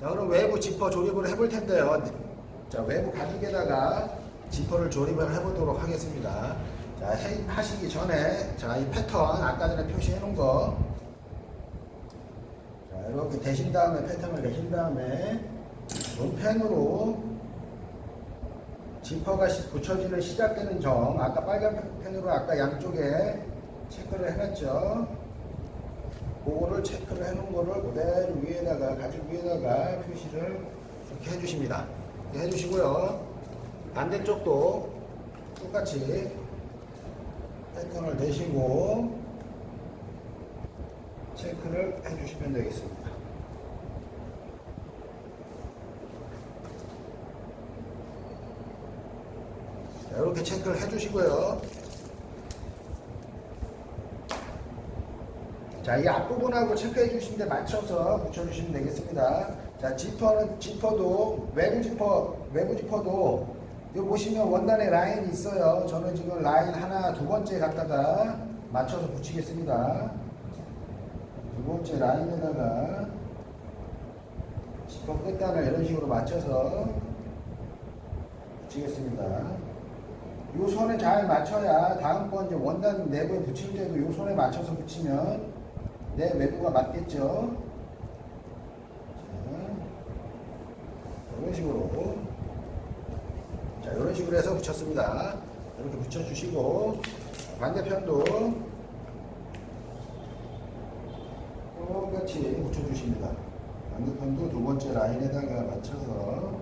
자, 그럼 외부 지퍼 조립을 해볼 텐데요. 자, 외부 가죽에다가 지퍼를 조립을 해보도록 하겠습니다. 자, 해- 하시기 전에, 자, 이 패턴, 아까 전에 표시해 놓은 거. 자, 이렇게 대신 다음에, 패턴을 대신 다음에, 펜으로 지퍼가 시- 붙여지는 시작되는 점, 아까 빨간 펜으로 아까 양쪽에 체크를 해놨죠. 그거를 체크를 해놓은 거를 그대로 위에다가 가죽 위에다가 표시를 이렇게 해주십니다. 이렇게 해주시고요. 반대쪽도 똑같이 패턴을 내시고 체크를 해주시면 되겠습니다. 자, 이렇게 체크를 해주시고요. 자, 이 앞부분하고 체크해 주시는데 맞춰서 붙여주시면 되겠습니다. 자, 지퍼는, 지퍼도, 외부 지퍼, 외부 지퍼도, 여기 보시면 원단에 라인이 있어요. 저는 지금 라인 하나, 두 번째 갖다가 맞춰서 붙이겠습니다. 두 번째 라인에다가 지퍼 끝단을 이런 식으로 맞춰서 붙이겠습니다. 요 손에 잘 맞춰야 다음번 이제 원단 내부에 붙일 때도 요 손에 맞춰서 붙이면 내 외부가 맞겠죠. 자, 이런 식으로 자 이런 식으로 해서 붙였습니다. 이렇게 붙여주시고 반대편도 똑같이 붙여주십니다. 반대편도 두 번째 라인에다가 맞춰서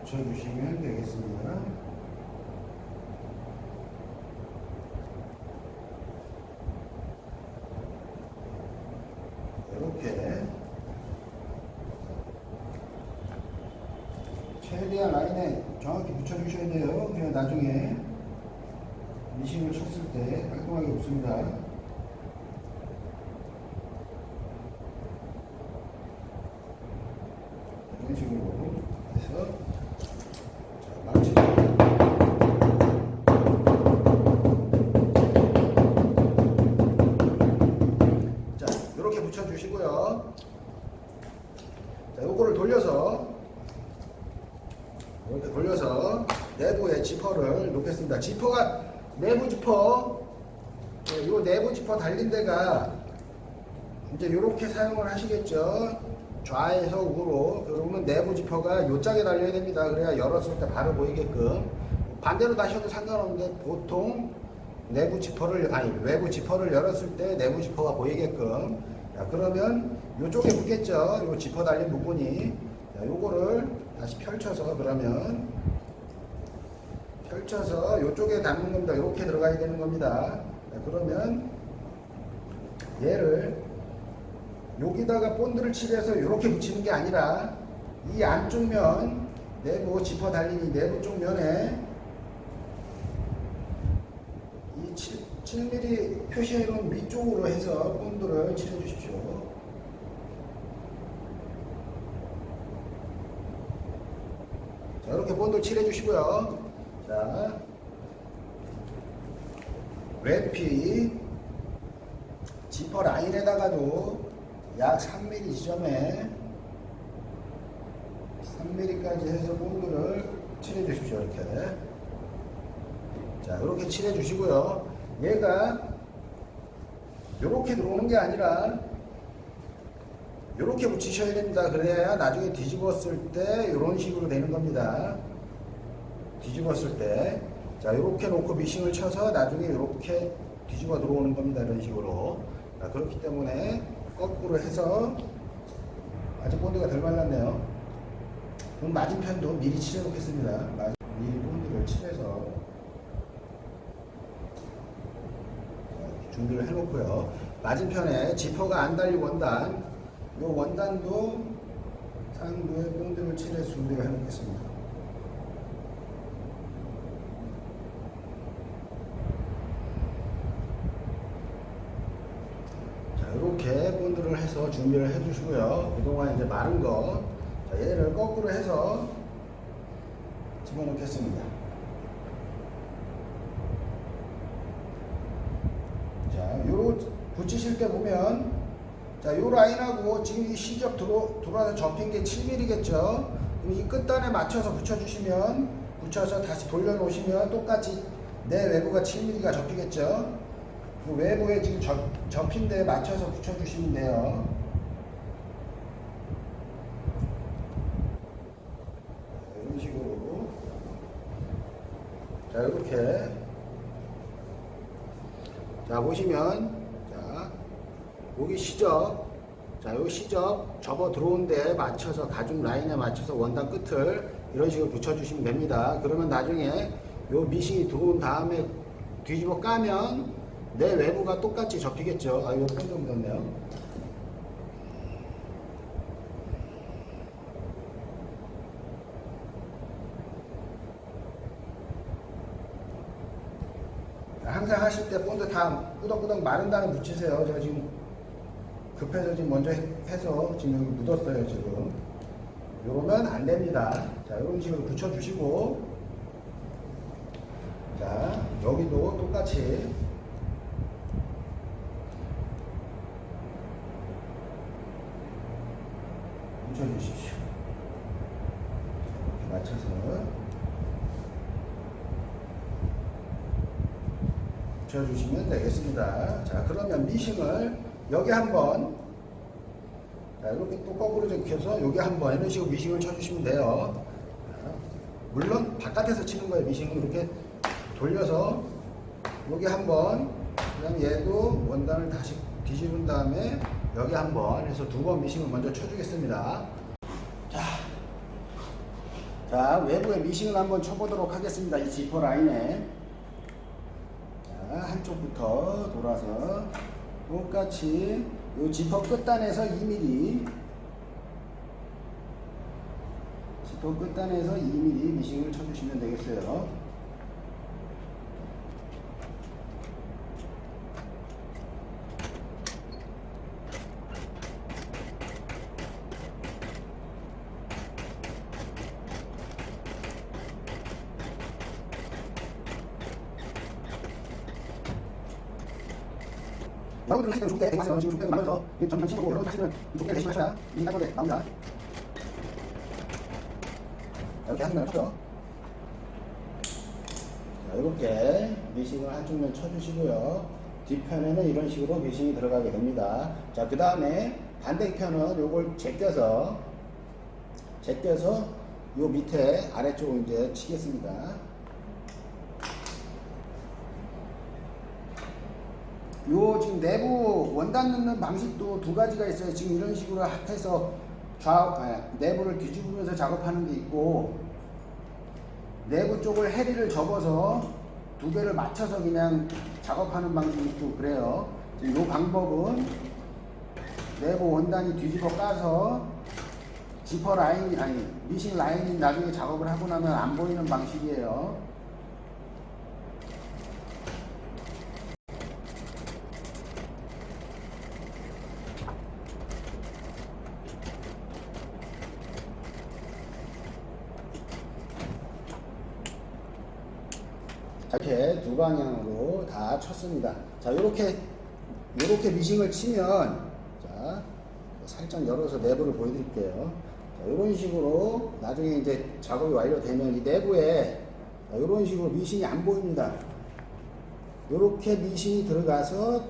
붙여주시면 되겠습니다. 이렇게 최 대한 라인에 정확히 붙여주셔야 돼요. 그냥 나중에 미싱을 쳤을 때 깔끔하게 없습니다. 이런 식으로 해서 자, 망치 자, 이렇게 붙여주시고요. 자, 요거를 돌려서 이렇게 내부에 지퍼를 놓겠습니다. 지퍼가 내부 지퍼, 네, 요 내부 지퍼 달린 데가 이제 이렇게 사용을 하시겠죠. 좌에서 우로 그러면 내부 지퍼가 요 짝에 달려야 됩니다. 그래야 열었을 때 바로 보이게끔 반대로 다셔도 상관없는데 보통 내부 지퍼를 아니 외부 지퍼를 열었을 때 내부 지퍼가 보이게끔 자, 그러면 요쪽에 붙겠죠. 요 지퍼 달린 부분이 자, 요거를 다시 펼쳐서 그러면 펼쳐서 요쪽에 닿는 겁니다. 이렇게 들어가야 되는 겁니다. 자, 그러면 얘를 여기다가 본드를 칠해서 이렇게 붙이는 게 아니라 이 안쪽 면 내부 지퍼 달린 이 내부 쪽 면에 이 7, 7mm 표시해 놓은 위쪽으로 해서 본드를 칠해 주십시오. 자, 이렇게 본드를 칠해 주시고요. 자, 랩피 지퍼 라인에다가도 약 3mm 지점에 3mm까지 해서 본드를 칠해 주십시오. 이렇게. 자, 이렇게 칠해 주시고요. 얘가 이렇게 들어오는 게 아니라 이렇게 붙이셔야 됩니다. 그래야 나중에 뒤집었을 때 이런 식으로 되는 겁니다. 뒤집었을 때. 자, 이렇게 놓고 미싱을 쳐서 나중에 이렇게 뒤집어 들어오는 겁니다. 이런 식으로. 자, 그렇기 때문에 거꾸로 해서 아직 본드가 덜 말랐네요. 그럼 맞은편도 미리 칠해 놓겠습니다. 맞- 미리 본드를 칠해서 자, 준비를 해 놓고요. 맞은편에 지퍼가 안 달린 원단, 이 원단도 상부에 본드를 칠해서 준비를 해 놓겠습니다. 자, 본드를 해서 준비를 해 주시고요. 그동안 이제 마른 거, 자, 얘를 거꾸로 해서 집어넣겠습니다. 요 붙이실 때 보면 자, 요 라인하고 지금 이 시접 들어, 들어와서 접힌 게 7mm겠죠? 그럼 이 끝단에 맞춰서 붙여주시면, 붙여서 다시 돌려놓으시면 똑같이 내 외부가 7mm가 접히겠죠? 그 외부에 지금 접, 접힌 데에 맞춰서 붙여주시면 돼요. 자, 이런 식으로. 자, 이렇게. 자, 보시면, 자, 여기 시접, 자, 요 시접 접어 들어온 데에 맞춰서 가죽 라인에 맞춰서 원단 끝을 이런 식으로 붙여주시면 됩니다. 그러면 나중에 요 미싱이 들어온 다음에 뒤집어 까면 내 외부가 똑같이 접히겠죠. 아, 이거 펜도 묻었네요. 항상 하실 때 본드 다 꾸덕꾸덕 마른 다음에 붙이세요. 제가 지금 급해서 지금 먼저 해- 해서 지금 묻었어요. 지금. 요러면 안 됩니다. 자, 이런 식으로 붙여주시고. 자, 여기도 똑같이. 이렇게 맞춰서. 붙여주시면 되겠습니다. 자, 그러면 미싱을 여기 한번 자, 이렇게 또 거꾸로 적혀서 여기 한번 이런 식으로 미싱을 쳐주시면 돼요. 자, 물론 바깥에서 치는 거예요. 미싱을 이렇게 돌려서 여기 한번 그다음 얘도 원단을 다시 뒤집은 다음에 여기 한번 해서 두 번 미싱을 먼저 쳐주겠습니다. 자, 자 외부에 미싱을 한번 쳐보도록 하겠습니다. 이 지퍼 라인에 자, 한쪽부터 돌아서 똑같이 이 지퍼 끝단에서 2mm 지퍼 끝단에서 2mm 미싱을 쳐주시면 되겠어요. 여러분들 하시는 족대 대가서 지금 족대를 만들어서 전면 치고 여러분 하시는 족대 대신 하셔야 이 따뜻하게 나옵니다. 이렇게 하시면 쳤죠. 자, 이렇게 미싱을 한쪽 면 쳐주시고요. 뒷편에는 이런 식으로 미싱이 들어가게 됩니다. 자, 그 다음에 반대편은 요걸 제껴서 제껴서 요 밑에 아래쪽으로 이제 치겠습니다. 요 지금 내부 원단 넣는 방식도 두 가지가 있어요. 지금 이런 식으로 합해서 좌 아, 내부를 뒤집으면서 작업하는 게 있고 내부 쪽을 해리를 접어서 두 개를 맞춰서 그냥 작업하는 방식이 있고 그래요. 지금 요 방법은 내부 원단이 뒤집어 까서 지퍼 라인 아니 미싱 라인이 나중에 작업을 하고 나면 안 보이는 방식이에요. 자, 이렇게 두 방향으로 다 쳤습니다. 자, 이렇게 이렇게 미싱을 치면 자, 살짝 열어서 내부를 보여드릴게요. 자, 이런 식으로 나중에 이제 작업이 완료되면 이 내부에 이런 식으로 미싱이 안 보입니다. 이렇게 미싱이 들어가서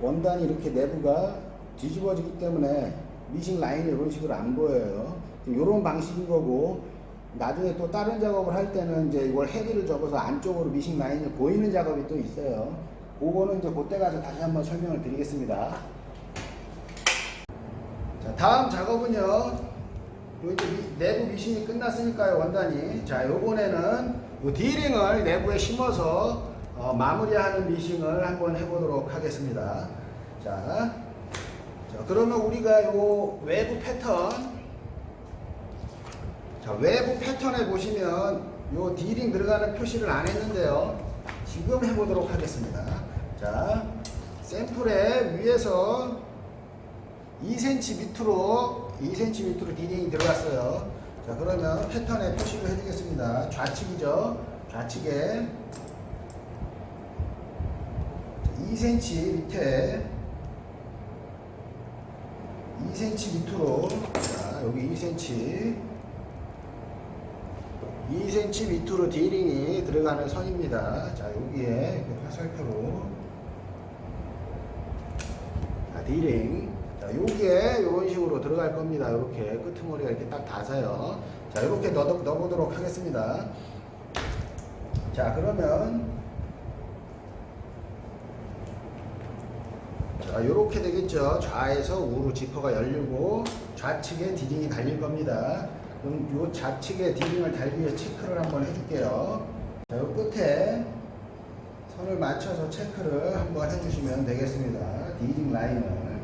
원단이 이렇게 내부가 뒤집어지기 때문에 미싱 라인이 이런 식으로 안 보여요. 이런 방식인 거고 나중에 또 다른 작업을 할 때는 이제 이걸 헤리를 접어서 안쪽으로 미싱 라인이 보이는 작업이 또 있어요. 그거는 이제 그때 가서 다시 한번 설명을 드리겠습니다. 자, 다음 작업은요. 요 이제 미- 내부 미싱이 끝났으니까요, 원단이. 자, 요번에는 요 디링을 내부에 심어서 어, 마무리하는 미싱을 한번 해보도록 하겠습니다. 자, 자, 그러면 우리가 요 외부 패턴 자, 외부 패턴에 보시면 요 디링 들어가는 표시를 안 했는데요. 지금 해보도록 하겠습니다. 자, 샘플에 위에서 2cm 밑으로 2cm 밑으로 디링이 들어갔어요. 자, 그러면 패턴에 표시를 해주겠습니다. 좌측이죠. 좌측에 2cm 밑에 2cm 밑으로 자 여기 2cm 2cm 밑으로 디링이 들어가는 선입니다. 자 여기에 이렇게 화살표로 자 디링 자 여기에 이런 식으로 들어갈 겁니다. 이렇게 끄트머리가 이렇게 딱 닿아서요. 자 이렇게 넣어, 넣어보도록 하겠습니다. 자 그러면 자, 요렇게 되겠죠. 좌에서 우로 지퍼가 열리고 좌측에 디링이 달릴 겁니다. 그럼 요 좌측에 디링을 달기 위해 체크를 한번 해줄게요. 자, 요 끝에 선을 맞춰서 체크를 한번 해주시면 되겠습니다. 디링 라인을.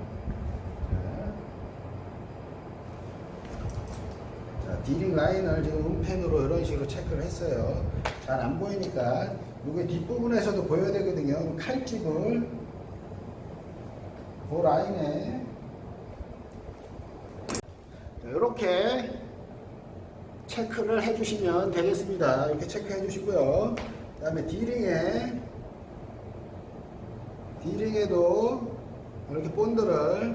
자, 자, 디링 라인을 지금 음펜으로 이런 식으로 체크를 했어요. 잘 안 보이니까 이게 뒷부분에서도 보여야 되거든요. 칼집을 그 라인에 이렇게 체크를 해주시면 되겠습니다. 이렇게 체크해 주시고요. 그 다음에 디링에 디링에도 이렇게 본드를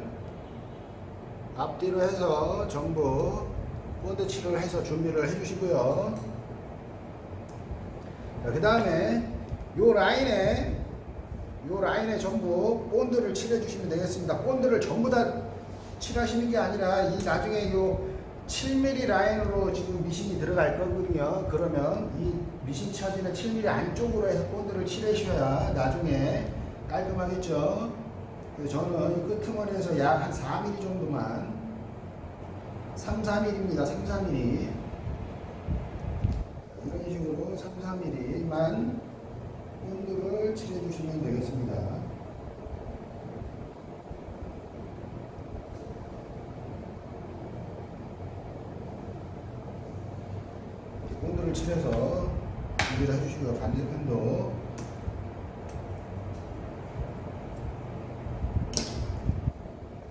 앞뒤로 해서 전부 본드 칠을 해서 준비를 해 주시고요. 그 다음에 요 라인에 요 라인에 전부 본드를 칠해 주시면 되겠습니다. 본드를 전부 다 칠하시는 게 아니라 이 나중에 요 7mm 라인으로 지금 미신이 들어갈 거거든요. 그러면 이 미신 처지는 7mm 안쪽으로 해서 본드를 칠하셔야 나중에 깔끔하겠죠. 그래서 저는 이 끄트머리에서 약 한 4mm 정도만 3, 4mm입니다. 3, 4mm 이런 식으로 3, 4mm만 본드를 칠해 주시면 되겠습니다. 이렇게 칠해서 준비를 해주시고요. 반대편도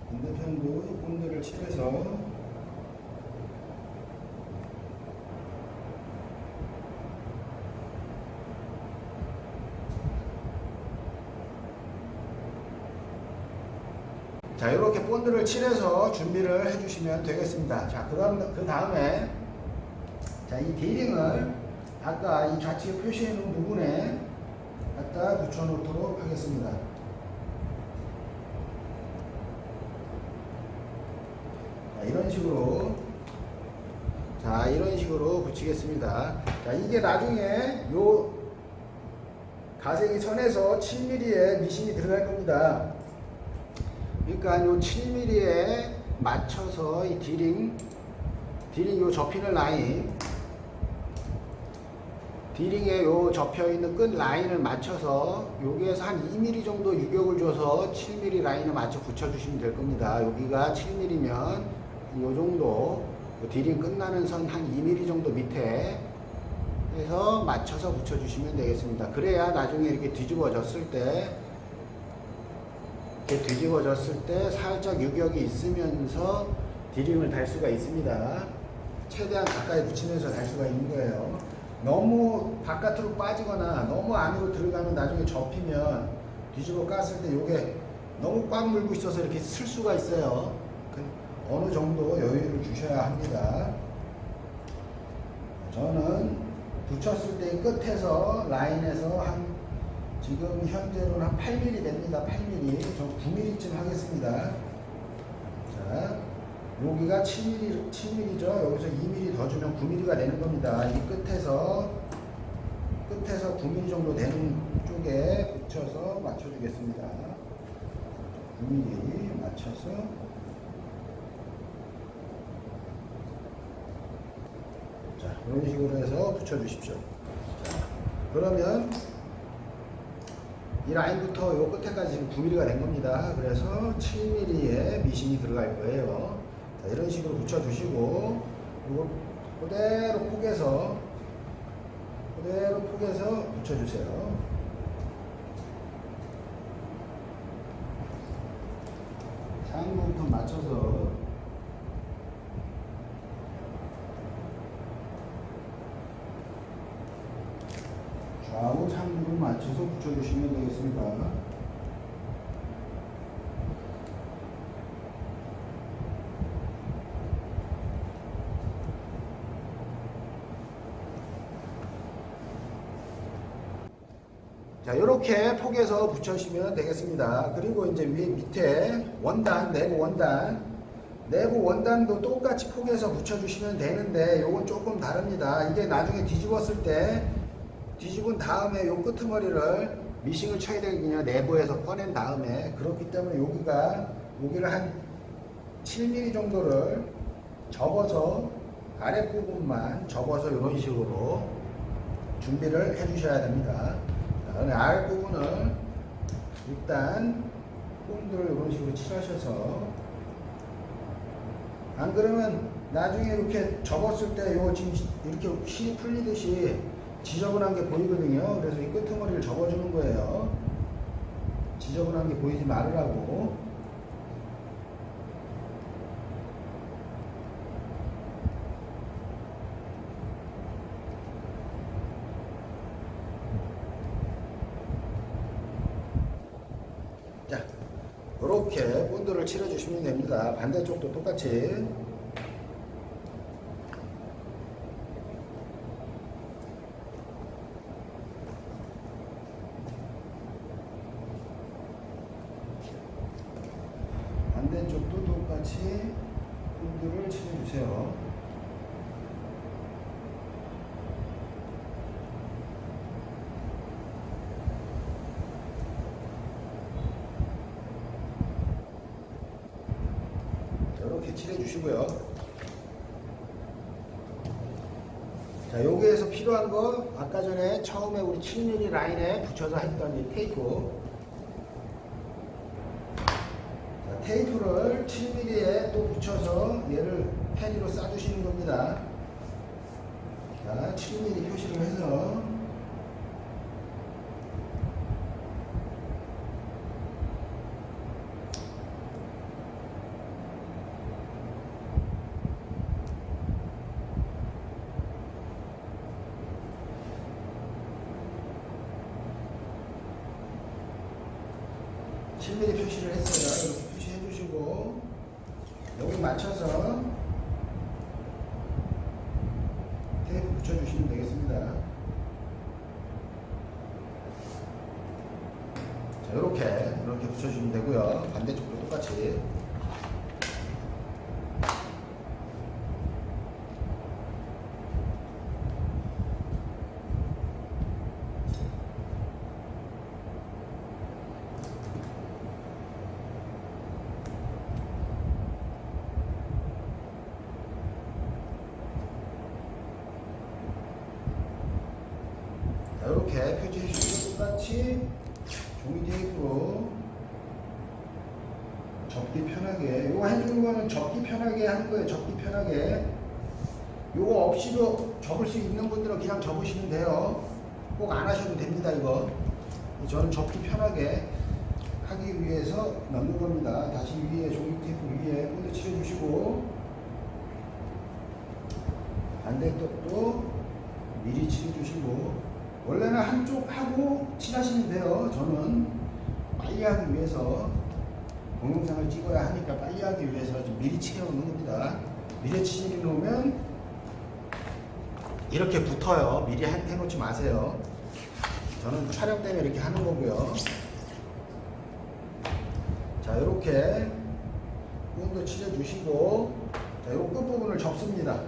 반대편도 본드를 칠해서 자, 이렇게 본드를 칠해서 준비를 해주시면 되겠습니다. 자, 그 다음, 그 다음에, 자, 이 디링을 아까 이 좌측에 표시해 놓은 부분에 갖다 붙여 놓도록 하겠습니다. 자, 이런 식으로, 자, 이런 식으로 붙이겠습니다. 자, 이게 나중에 요 가생이 선에서 7mm의 미신이 들어갈 겁니다. 그러니까 요 7mm에 맞춰서 이 디링 디링 요 접히는 라인 디링에 요 접혀 있는 끝 라인을 맞춰서 여기에서 한 2mm 정도 유격을 줘서 7mm 라인을 맞춰 붙여 주시면 될 겁니다. 여기가 7mm면 요 정도 요 디링 끝나는 선 한 2mm 정도 밑에 해서 맞춰서 붙여 주시면 되겠습니다. 그래야 나중에 이렇게 뒤집어졌을 때 이렇게 뒤집어졌을 때 살짝 유격이 있으면서 디링을 달 수가 있습니다. 최대한 가까이 붙이면서 달 수가 있는 거예요. 너무 바깥으로 빠지거나 너무 안으로 들어가면 나중에 접히면 뒤집어 깠을 때 이게 너무 꽉 물고 있어서 이렇게 쓸 수가 있어요. 그 어느 정도 여유를 주셔야 합니다. 저는 붙였을 때 끝에서 라인에서 한 지금 현재로는 한 8mm 됩니다. 8mm. 저 9mm쯤 하겠습니다. 자, 여기가 7mm, 7mm죠. 여기서 2mm 더 주면 9mm가 되는 겁니다. 이 끝에서, 끝에서 9mm 정도 되는 쪽에 붙여서 맞춰주겠습니다. 9mm 맞춰서. 자, 이런 식으로 해서 붙여주십시오. 자, 그러면 이 라인부터 요 끝에까지 지금 9mm가 된 겁니다. 그래서 7mm의 미신이 들어갈 거예요. 자, 이런 식으로 붙여주시고, 이거 그대로 폭에서, 그대로 폭에서 붙여주세요. 상부부터 맞춰서 좌우 상부를 맞춰서 붙여주시면 되겠습니다. 자, 이렇게 폭에서 붙여주시면 되겠습니다. 그리고 이제 위, 밑에 원단, 내부 원단. 내부 원단도 똑같이 폭에서 붙여주시면 되는데, 요건 조금 다릅니다. 이게 나중에 뒤집었을 때, 뒤집은 다음에 요 끄트머리를 미싱을 쳐야 되거든요. 내부에서 꺼낸 다음에. 그렇기 때문에 여기가, 여기를 한 7mm 정도를 접어서 아랫부분만 접어서 이런 식으로 준비를 해 주셔야 됩니다. 자, 그다음에 아랫부분을 일단 본드를 이런 식으로 칠하셔서 안 그러면 나중에 이렇게 접었을 때 요 지금 이렇게 실이 풀리듯이 지저분한 게 보이거든요. 그래서 이 끄트머리를 접어주는 거예요. 지저분한 게 보이지 말으라고. 자, 이렇게 본드를 칠해주시면 됩니다. 반대쪽도 똑같이. 반대쪽도 똑같이 본드를 칠해주세요. 이렇게 칠해 주시고요. 자, 여기에서 필요한 거 아까 전에 처음에 우리 7mm 라인에 붙여서 했던 이 테이프. 자, 테이프를 7mm에 또 붙여서 얘를 펜으로 싸주시는 겁니다. 자, 7mm 표시를 해서 7mm 표시를 했어요. 이렇게 표시해 주시고 여기 맞춰서 테이프 붙여주시면 되겠습니다. 자, 이렇게 이렇게 붙여주시면 되고요. 반대쪽도 똑같이. 자, 이렇게 표시해 주시고 똑같이 종이 테이프로 접기 편하게 요거 해주는 거는 접기 편하게 하는 거예요. 접기 편하게. 요거 없이도 접을 수 있는 분들은 그냥 접으시면 돼요. 꼭 안 하셔도 됩니다 이거. 저는 접기 편하게 하기 위해서 넣는 겁니다. 다시 위에 종이 테이프 위에 본드 칠해 주시고 반대쪽도 미리 칠해 주시고 원래는 한쪽 하고 칠하시면 돼요. 저는 빨리 하기 위해서 동영상을 찍어야 하니까 빨리 하기 위해서 좀 미리 칠해 놓는 겁니다. 미리 칠해 놓으면 이렇게 붙어요. 미리 해- 해놓지 마세요. 저는 촬영 때문에 이렇게 하는 거고요. 자, 이렇게 본드 칠해 주시고 자, 요 끝부분을 접습니다. 자,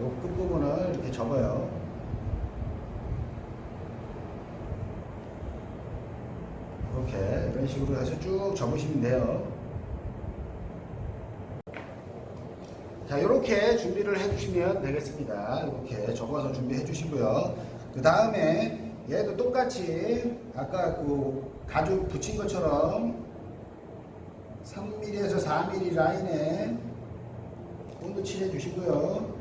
요 끝부분을 이렇게 접어요. 이렇게 이런 식으로 해서 쭉 접으시면 돼요. 자, 이렇게 준비를 해주시면 되겠습니다. 이렇게 접어서 준비해 주시고요. 그 다음에 얘도 똑같이 아까 그 가죽 붙인 것처럼 3mm에서 4mm 라인에 본드 칠해 주시고요.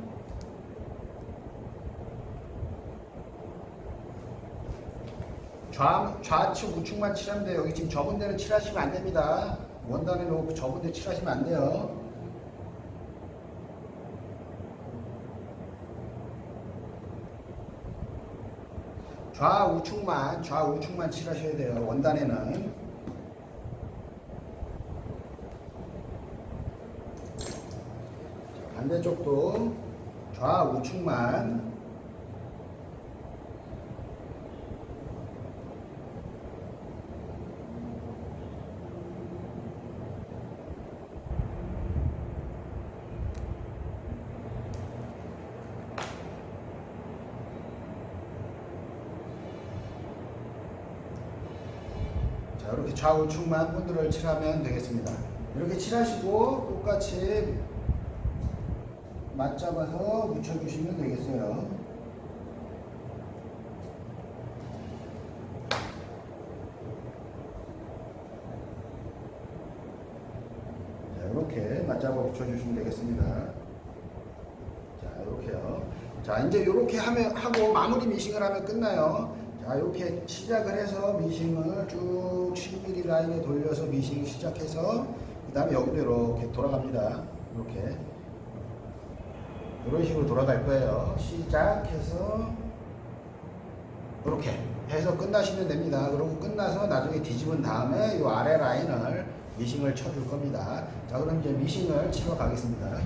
좌, 좌측 우측만 칠하면 돼요. 여기 지금 접은 데는 칠하시면 안 됩니다. 원단에 놓고 접은 데 칠하시면 안 돼요. 좌우측만, 좌우측만 칠하셔야 돼요. 원단에는. 반대쪽도 좌우측만 자, 이렇게 좌우측만 본드를 칠하면 되겠습니다. 이렇게 칠하시고 똑같이 맞잡아서 묻혀주시면 되겠어요. 자, 이렇게 맞잡아 붙여주시면 되겠습니다. 자, 이렇게요. 자, 이제 이렇게 하면 하고 마무리 미싱을 하면 끝나요. 자, 이렇게 시작을 해서 미싱을 쭉 7mm 라인에 돌려서 미싱 시작해서 그 다음에 여기도 이렇게 돌아갑니다. 이렇게 이런 식으로 돌아갈 거예요. 시작해서 이렇게 해서 끝나시면 됩니다. 그러고 끝나서 나중에 뒤집은 다음에 이 아래 라인을 미싱을 쳐줄 겁니다. 자, 그럼 이제 미싱을 치러 가겠습니다.